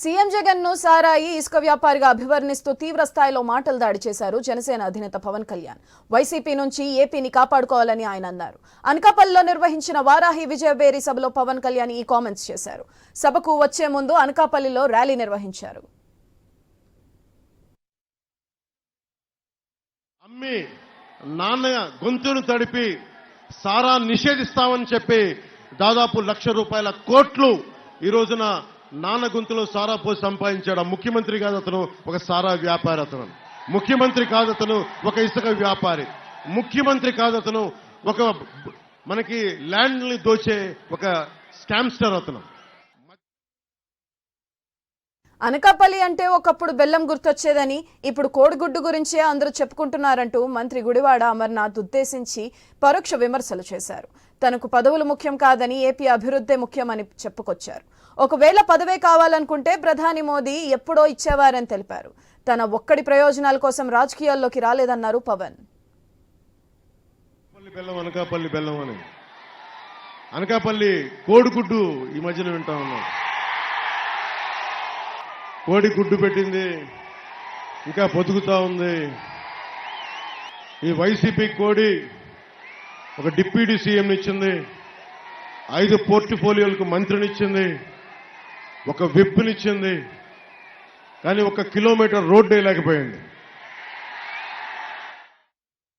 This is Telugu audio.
సీఎం జగన్ను సారాయి ఇసుక వ్యాపారిగా అభివర్ణిస్తూ తీవ్ర స్థాయిలో మాటలు దాడి చేశారు జనసేన అధినేత పవన్ కళ్యాణ్. వైసీపీ నుంచి ఏపీని కాపాడుకోవాలని ఆయన అన్నారు. అనకాపల్లిలో నిర్వహించిన వారాహి విజయబేరి సభలో పవన్ కళ్యాణ్ ఈ కామెంట్స్ చేశారు. సభకు వచ్చే ముందు అనకాపల్లిలో ర్యాలీ నిర్వహించారు. అమ్మి నాన్న గొంతును తడిపి సారా నిషేధిస్తామని చెప్పి దాదాపు లక్ష రూపాయల కోట్లు ఈ రోజున నాన్న గుంతులో సారా పోసి సంపాదించాడు. ముఖ్యమంత్రి కాదు అతను ఒక సారా వ్యాపారి అతను. ముఖ్యమంత్రి కాదు అతను ఒక ఇసుక వ్యాపారి. ముఖ్యమంత్రి కాదు అతను ఒక మనకి ల్యాండ్ని దోచే ఒక స్కామ్స్టర్ అతను. అనకాపల్లి అంటే ఒకప్పుడు బెల్లం గుర్తొచ్చేదని ఇప్పుడు కోడిగుడ్డు గురించే అందరూ చెప్పుకుంటున్నారంటూ మంత్రి గుడివాడ అమర్నాథ్ ఉద్దేశించి పరోక్ష విమర్శలు చేశారు. తనకు పదవులు ముఖ్యం కాదని ఏపీ అభివృద్ధే ముఖ్యమని చెప్పుకొచ్చారు. ఒకవేళ పదవే కావాలనుకుంటే ప్రధాని మోదీ ఎప్పుడో ఇచ్చేవారని తెలిపారు. తన ఒక్కడి ప్రయోజనాల కోసం రాజకీయాల్లోకి రాలేదన్నారు పవన్. అనకాపల్లి బెల్లం అని. అనకాపల్లి కోడిగుడ్డు ఈ మధ్యన వింటా ఉన్నాం. కోడి గుడ్డు పెట్టింది. ఇంకా బతుకుతా ఉంది. ఈ వైసీపీ కోడి ఒక డిప్యూటీ సీఎంనిచ్చింది ఐదు పోర్టిఫోలియోలకు మంత్రినిచ్చింది. ఒక విప్నిచ్చింది కానీ ఒక కిలోమీటర్ రోడ్డు వేయలేకపోయింది